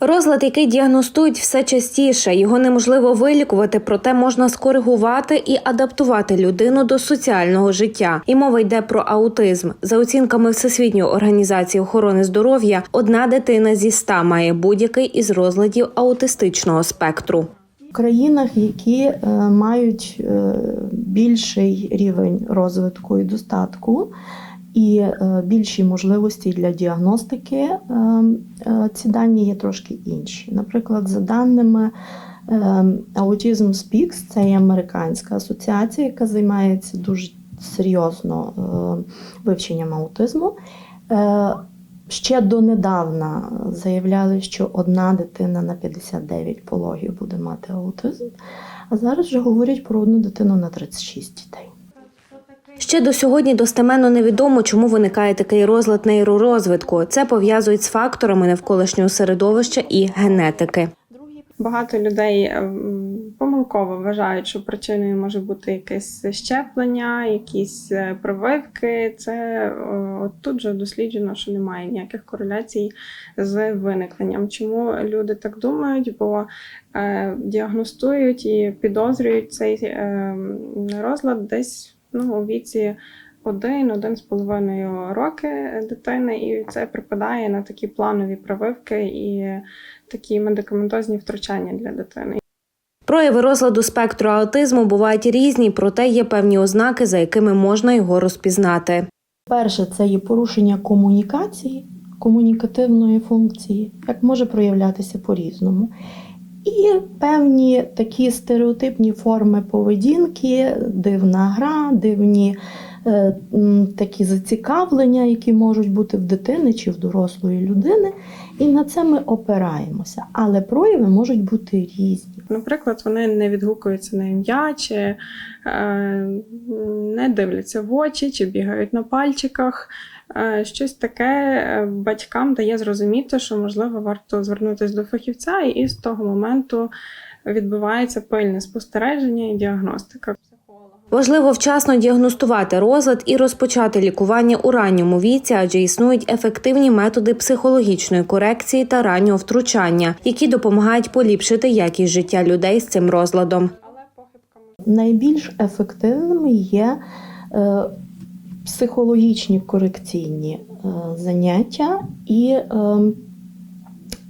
Розлад, який діагностують все частіше, його неможливо вилікувати, проте можна скоригувати і адаптувати людину до соціального життя. І мова йде про аутизм. За оцінками Всесвітньої організації охорони здоров'я, одна дитина зі ста має будь-який із розладів аутистичного спектру. В країнах, які е, мають е, більший рівень розвитку і достатку, і е, більші можливості для діагностики, е, е, ці дані є трошки інші. Наприклад, за даними Autism Speaks, це є американська асоціація, яка займається дуже серйозно вивченням аутизму. Ще донедавна заявляли, що одна дитина на 59 пологів буде мати аутизм, а зараз вже говорять про одну дитину на 36 дітей. Ще до сьогодні достеменно невідомо, чому виникає такий розлад нейророзвитку. Це пов'язують з факторами навколишнього середовища і генетики. Багато людей ем, помилково вважають, що причиною може бути якесь щеплення, якісь е, прививки. Це е, от тут же досліджено, що немає ніяких кореляцій з виникненням. Чому люди так думають? Бо е, діагностують і підозрюють цей е, розлад десь ну, у віці. Один-один з половиною роки дитини, і це припадає на такі планові прививки і такі медикаментозні втручання для дитини. Прояви розладу спектру аутизму бувають різні, проте є певні ознаки, за якими можна його розпізнати. Перше, це є порушення комунікації, комунікативної функції, як може проявлятися по-різному. І певні такі стереотипні форми поведінки, дивна гра, дивні е, такі зацікавлення, які можуть бути в дитини чи в дорослої людини. І на це ми опираємося. Але прояви можуть бути різні. Наприклад, вони не відгукуються на ім'я, чи е, не дивляться в очі, чи бігають на пальчиках. Е, щось таке е, батькам дає зрозуміти, що можливо варто звернутися до фахівця, і з того моменту відбувається пильне спостереження і діагностика. Важливо вчасно діагностувати розлад і розпочати лікування у ранньому віці, адже існують ефективні методи психологічної корекції та раннього втручання, які допомагають поліпшити якість життя людей з цим розладом. Найбільш ефективними є е, психологічні корекційні е, заняття і е,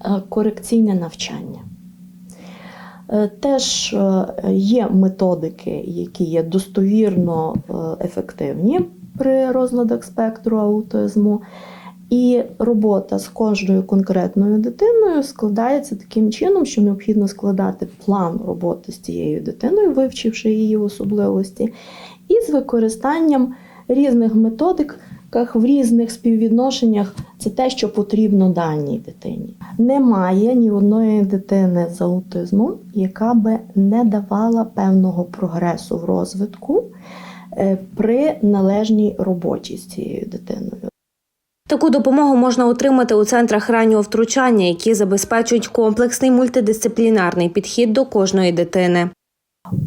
е, корекційне навчання. Теж є методики, які є достовірно ефективні при розладах спектру аутизму. І робота з кожною конкретною дитиною складається таким чином, що необхідно складати план роботи з цією дитиною, вивчивши її особливості, і з використанням різних методик в різних співвідношеннях це те, що потрібно даній дитині. Немає ні одної дитини з аутизмом, яка би не давала певного прогресу в розвитку е, при належній роботі з цією дитиною. Таку допомогу можна отримати у центрах раннього втручання, які забезпечують комплексний мультидисциплінарний підхід до кожної дитини.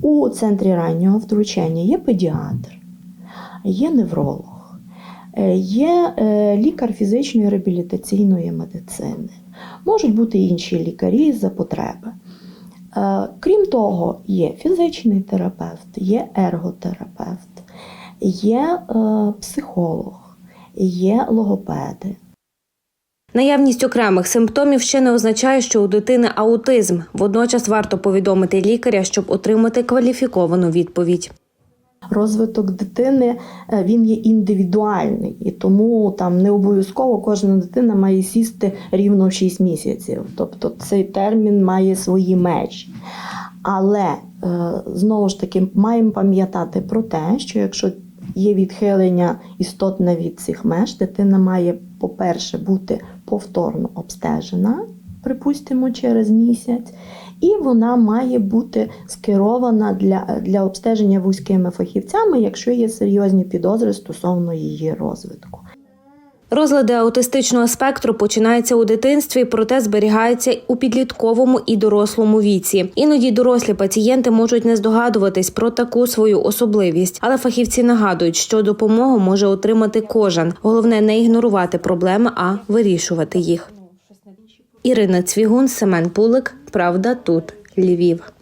У центрі раннього втручання є педіатр, є невролог, е, є е, лікар фізичної реабілітаційної медицини, можуть бути інші лікарі за потреби. Е, Крім того, є фізичний терапевт, є ерготерапевт, є психолог, є логопеди. Наявність окремих симптомів ще не означає, що у дитини аутизм. Водночас варто повідомити лікаря, щоб отримати кваліфіковану відповідь. Розвиток дитини е, він є індивідуальний, і тому там не обов'язково кожна дитина має сісти рівно в 6 місяців. Тобто цей термін має свої межі. Але е, знову ж таки маємо пам'ятати про те, що якщо є відхилення істотне від цих меж, дитина має, по-перше, бути повторно обстежена, припустимо, через місяць, і вона має бути скерована для, для обстеження вузькими фахівцями, якщо є серйозні підозри стосовно її розвитку. Розлади аутистичного спектру починаються у дитинстві, проте зберігаються у підлітковому і дорослому віці. Іноді дорослі пацієнти можуть не здогадуватись про таку свою особливість, але фахівці нагадують, що допомогу може отримати кожен. Головне не ігнорувати проблеми, а вирішувати їх. Ірина Цвігун, Семен Пулик. Правда тут Львів.